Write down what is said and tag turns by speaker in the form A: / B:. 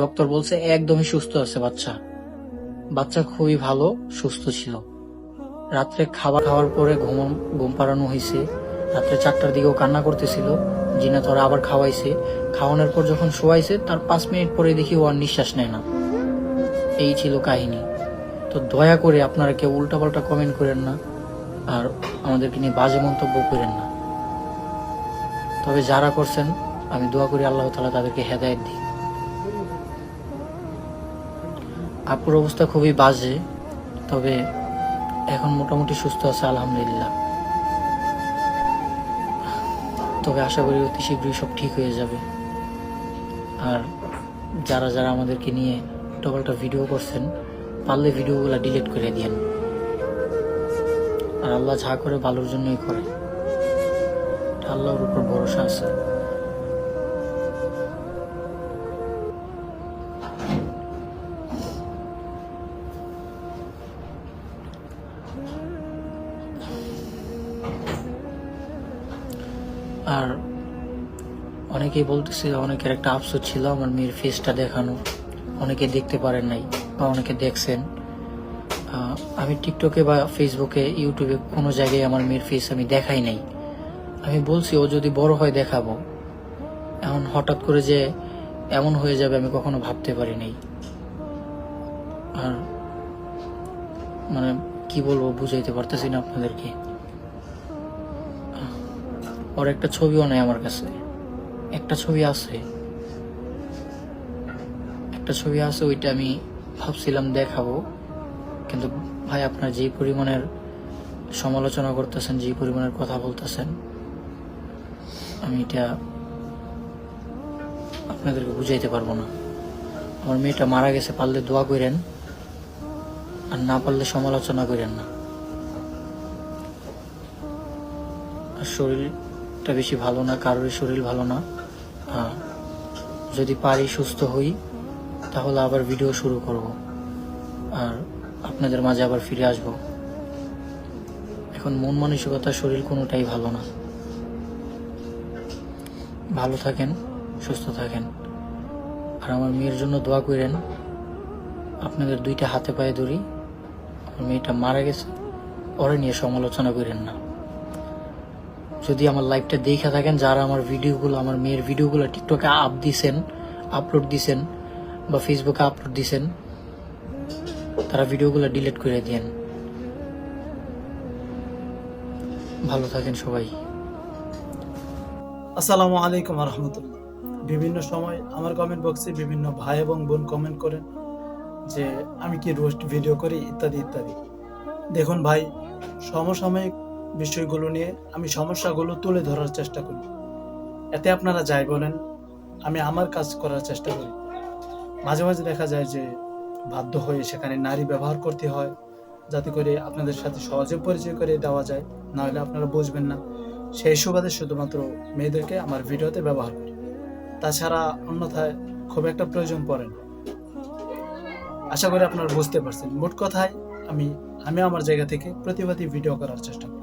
A: Doctor বলছে একদমই সুস্থ আছে বাচ্চা। বাচ্চা খুবই ভালো, সুস্থ ছিল। রাত্রে খাবার খাওয়ার পরে ঘুম ঘুম পাড়ানো হয়েছে রাত্রে চারটার দিকেও কান্না করতেছিল। জিনা তোরা আবার খাওয়াইছে। খাওয়ানোর পর যখন শোয়াইছে, তার পাঁচ মিনিট পরে দেখি ও আর নিঃশ্বাস নেয় না। এই ছিল কাহিনী। তো দয়া করে আপনারা কেউ উল্টাপাল্টা কমেন্ট করেন না, আর আমাদেরকে নিয়ে বাজে মন্তব্য করেন না। তবে যারা করছেন, আমি দোয়া করি আল্লাহ তালা তাদেরকে হেদায়ত দিই আপুর অবস্থা খুবই বাজে, তবে এখন মোটামুটি সুস্থ আছে, আলহামদুলিল্লাহ। তবে আশা করি অতি শীঘ্রই সব ঠিক হয়ে যাবে। আর যারা যারা আমাদেরকে নিয়ে ডবলটা ভিডিও করছেন, পারলে ভিডিওগুলো ডিলিট করে দিয়েন। আর আল্লাহ যা করে ভালোর জন্যই করে। আল্লাহর উপর ভরসা আছে। আর অনেকেই বলতেছে, অনেকের একটা আফসোস ছিল আমার মেয়ের ফেসটা দেখানো। অনেকে দেখতে পারেন নাই বা অনেকে দেখছেন। আমি টিকটকে বা ফেসবুকে ইউটিউবে কোনো জায়গায় আমার মেয়ের ফেস আমি দেখাই নাই। আমি বলছি, ও যদি বড় হয় দেখাবো। এমন হঠাৎ করে যে এমন হয়ে যাবে আমি কখনো ভাবতে পারি নাই। আর মানে কি বলব, বুঝাইতে পারতেছি না আপনাদেরকে। ওর একটা ছবিও নেই আমার কাছে। একটা ছবি আছে। একটা ছবি আছে ওইটা আমি ভাবছিলাম দেখাবো। কিন্তু ভাই আপনার যেই পরিমাণের সমালোচনা করতেছেন যেই পরিমাণের কথা বলতেছেন, আমি এটা আপনাদেরকে বুঝাইতে পারব না। আমার মেয়েটা মারা গেছে, পারলে দোয়া করেন, আর না পারলে সমালোচনা করেন না। আর শরীরটা বেশি ভালো না কারোর শরীর ভালো না। যদি পারি সুস্থ হই, তাহলে আবার ভিডিও শুরু করব। আর আপনাদের মাঝে আবার ফিরে আসব। এখন মন মানসিকতা শরীর কোনোটাই ভালো না। ভালো থাকেন, সুস্থ থাকেন। আর আমার মেয়ের জন্য দোয়া করেন, আপনাদের দুইটা হাতে পায়ে ধরি। আমার মেয়েটা মারা গেছে, ওরে নিয়ে সমালোচনা করেন না। যদি আমার লাইভটা দেখে থাকেন, যারা আমার ভিডিওগুলো আমার মেয়ের ভিডিওগুলো টিকটকে আপ দিছেন আপলোড দিছেন বা ফেসবুকে আপলোড দিছেন, তারা ভিডিওগুলো ডিলিট করে দেন ভালো থাকেন সবাই।
B: আসসালামু আলাইকুম রহমতুল্লাহ বিভিন্ন সময় আমার কমেন্ট বক্সে বিভিন্ন ভাই এবং বোন কমেন্ট করেন যে, আমি কি রোস্ট ভিডিও করি? ইত্যাদি ইত্যাদি। দেখুন ভাই, সমসাময়িক বিষয়গুলো নিয়ে আমি সমস্যাগুলো তুলে ধরার চেষ্টা করি। এতে আপনারা যাই বলেন, আমি আমার কাজ করার চেষ্টা করি। মাঝে মাঝে দেখা যায় যে বাধ্য হয়ে সেখানে নারী ব্যবহার করতে হয়, যাতে করে আপনাদের সাথে সহজে পরিচয় করে দেওয়া যায়, নাহলে আপনারা বুঝবেন না। সেই সুবাদে শুধুমাত্র মেয়েদেরকে আমার ভিডিওতে ব্যবহার করি। তাছাড়া অন্যথায় খুব একটা প্রয়োজন পড়ে না। আশা করি আপনারা বুঝতে পারছেন। মোট কথায় আমি আমি আমার জায়গা থেকে প্রতিবাদী ভিডিও করার চেষ্টা করি।